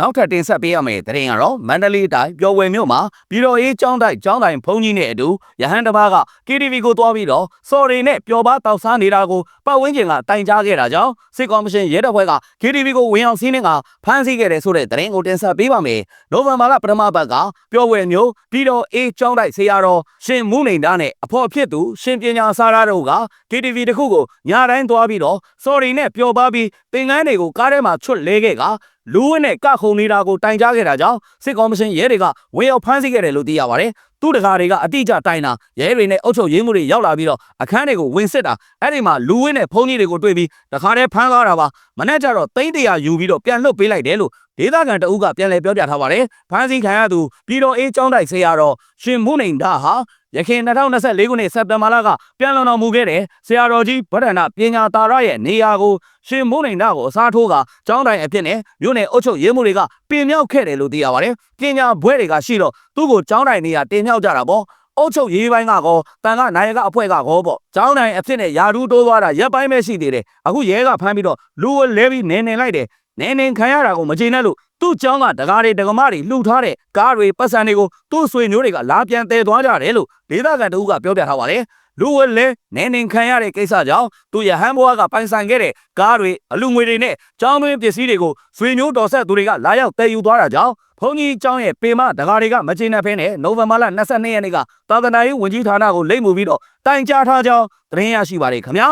နောက်ထပ်တင်ဆက်ပေးရမယ့်သတင်းကတော့မန္တလေးတိုင်းပျော်ဝယ်မြို့မှာပြည်တော်ရေးကျောင်းတိုက်ကျောင်းတိုင်ဘုံကြီးနဲ့အတူရဟန်းတစ်ပါးက KTV ကိုတွားပြီးတော့စော်ရီနဲ့ပျော်ပါတောက်စားနေတာကိုပတ်ဝန်းကျင်ကတိုင်ကြားခဲ့တာကြောင့်စစ်ကော်မရှင်ရဲတပ်ဖွဲ့က KTV ကိုဝင်အောင်စီးနှင်းကဖမ်းဆီးခဲ့တယ်ဆိုတဲ့သတင်းကိုတင်ဆက်ပေးပါမယ်။နိုဝင်ဘာလပထမပတ်ကပျော်ဝယ်မြို့ပြည်တော်ရေးကျောင်းတိုက်ဆရာတော်ရှင်မူနေတာနဲ့အဖော်ဖြစ်သူရှင်ပညာစာရတို့က KTV တစ်ခုကိုညတိုင်းတွားပြီးတော့စော်ရီနဲ့ပျော်ပါပြီးသင်္ကန်းတွေကိုကားထဲမှာချွတ်လဲခဲ့က လူဝင်းနဲ့ကခုံနေတာကိုတိုင်ကြားခဲ့တာကြောင့်စစ်ကော်မရှင်ရဲတွေကဝေရောက်ဖမ်းဆီးခဲ့တယ်လို့သိရပါတယ်။သူ့တကာတွေကအတိအကျတိုင်တာရဲတွေနဲ့အုပ်ချုပ်ရေးမှုတွေရောက်လာပြီးတော့အခန်းတွေကိုဝင်စစ်တာအဲ့ဒီမှာလူဝင်းနဲ့ဖုန်းကြီးတွေကိုတွေ့ပြီးတခါတည်းဖမ်းသွားတာပါ။မနေ့ကျတော့တိမ့်တရာယူပြီးတော့ပြန်လွှတ်ပေးလိုက်တယ်လို့ ဒေသခံတအုပ်ကပြန်လည်ပြောပြထားပါတယ်။ဖမ်းဆီးခံရသူပြည်တော်အေးကျောင်းတိုက်ဆရာတော်ရှင်မုနိုင်ဒါဟာရခိုင်2024ခုနှစ်စက်တင်ဘာလကပြန်လွန်တော်မူခဲ့တဲ့ဆရာတော်ကြီးဗဒ္ဒနာပညာတာရရဲ့နေရာကိုရှင်မုနိုင်ဒါကိုအစားထိုးကကျောင်းတိုင်အဖြစ်နဲ့မြို့နယ်အုပ်ချုပ်ရေးမှုတွေကပြင်မြောက်ခဲ့တယ်လို့သိရပါတယ်။ပညာဘွဲတွေကရှိတော့သူ့ကိုကျောင်းတိုင်နေရာတင်မြောက်ကြတာပေါ့။အုတ်ချုပ်ရေးပိုင်းကကောတန်ကနိုင်ကအဖွဲ့ကကောပေါ့ကျောင်းတိုင်အဖြစ်နဲ့ယာဒူးတိုးသွားတာရက်ပိုင်းပဲရှိသေးတယ်အခုရဲကဖမ်းပြီးတော့လူကိုလဲပြီးနေနေလိုက်တယ် နေနေခံရတာကိုမကျေနပ်လို့သူ့ကျောင်းကဒကာတွေဒကမတွေလှူထားတဲ့ကားတွေပတ်စံတွေကိုသူ့ဆွေမျိုးတွေကလာပြန်တဲသွားကြတယ်လို့ဒေသခံတဦးကပြောပြထားပါတယ်လူဝဲလဲနေနေခံရတဲ့ကိစ္စကြောင့်သူရဟန်းဘွားကပိုင်ဆိုင်ခဲ့တဲ့ကားတွေအလူငွေတွေနဲ့ကျောင်းတွင်းပစ္စည်းတွေကိုဆွေမျိုးတော်ဆက်သူတွေကလာရောက်တည်ယူသွားတာကြောင့်ဘုန်းကြီးကျောင်းရဲ့ပေမဒကာတွေကမကျေနပ်ဖဲနဲ့နိုဝင်ဘာလ22ရက်နေ့ကသာသနာရေးဝန်ကြီးဌာနကိုလိမ့်မှုပြီးတော့တိုင်ကြားထားကြောင်းသတင်းရရှိပါတယ်ခင်ဗျာ